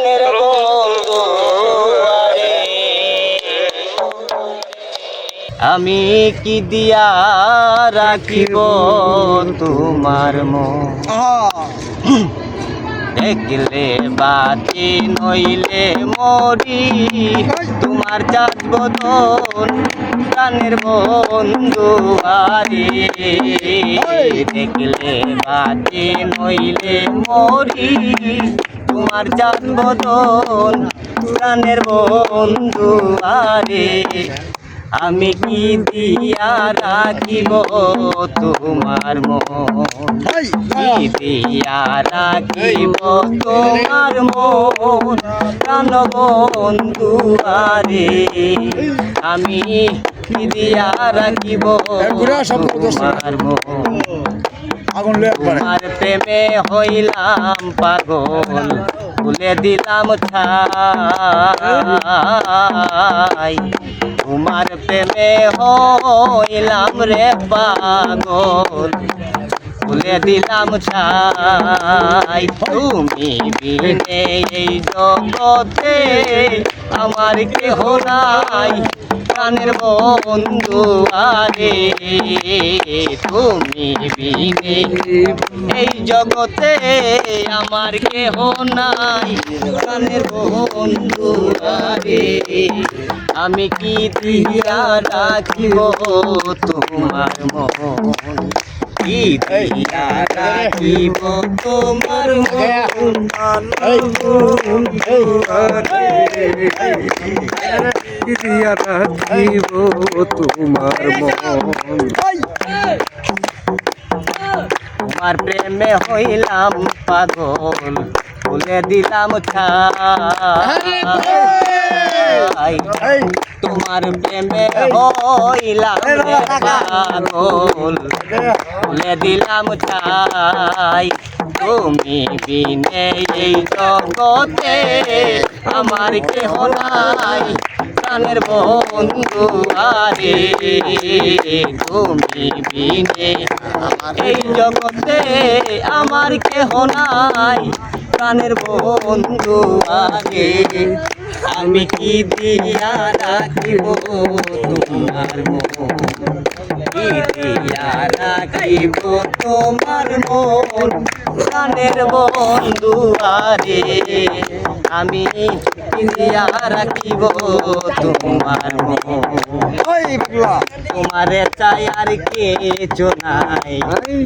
প্রাণের আমি কি দিয়া রাখিব তোমার মন? দেখলে বাতি নইলে মরি। তোমার চাঁদ বদন প্রাণের বন্ধু আরে। দেখলে বাতি নইলে মরি। তোমার চাঁদ বদন প্রাণের বন্ধু আরে। আমি কি দিয়া রাখিব তোমার মন? কি দিয়া রাখিব তোমার মন? প্রাণ বন্ধু আরে। আমি কি দিয়া রাখিব আগুন তোমার প্রেমে হইলাম পাগল ভুলে দিলাম ছাই। তোমার প্রেমে হইলাম রে পাগল ভুলে দিলাম ছাই তুমি বিনে এই জগতে আমার কেহ নাই। প্রাণের বন্ধু আরে, তুমি বিনে এই জগতে আমার কেহ নাই। প্রাণের বন্ধু আরে, আমি কি দিয়া রাখিব তোমার মন? কি দিয়া রাখিব তোমার দিয়া রাখিব তোমার মন তোমার প্রেমে হইলাম পাগল বলে দিলাম ছাই তোমার প্রেমে হইলাম রে পাগল বলে দিলাম ছাই তুমি বিনে এই জগতে আমার কেহ নাই। প্রাণের বন্ধু আরে তুমি বিনে এই জগতে আমার কেহ নাই। প্রাণের বন্ধু আগে আমি কি দিয়া রাখিব তোমার মন? কি দিয়া রাখিব তোমার মন? প্রাণের বন্ধু আরে আমি কি দিয়া রাখিব তোমার তোমারে চাই আর কিছু নাই।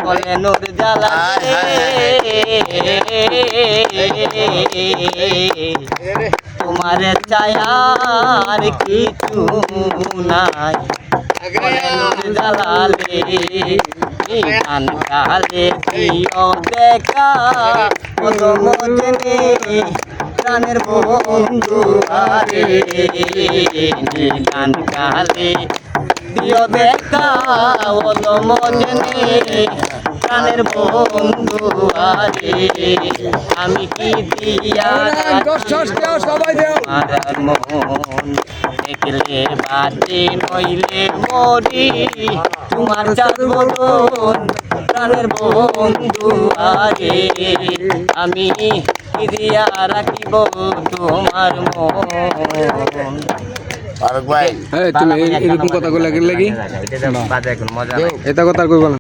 বলে নূর জ্বালা তোমারে চাই আর কিছু নাই। প্রিয় দেখা কত মজনে প্রাণের বন্ধু আরে গান কালে দিও দেখা ওলো মজনে। প্রাণের বন্ধু আরে আমি কি দিয়া মন দেখলে বাজে নইলে মরি। তোমার প্রাণের বন্ধু আরে আমি কি দিয়া রাখিব তোমার মন? ফারুক ভাই তুমি এরকম কথা কইলা কি লাগি বাজে এখন মজা এটা কথা কইবা না।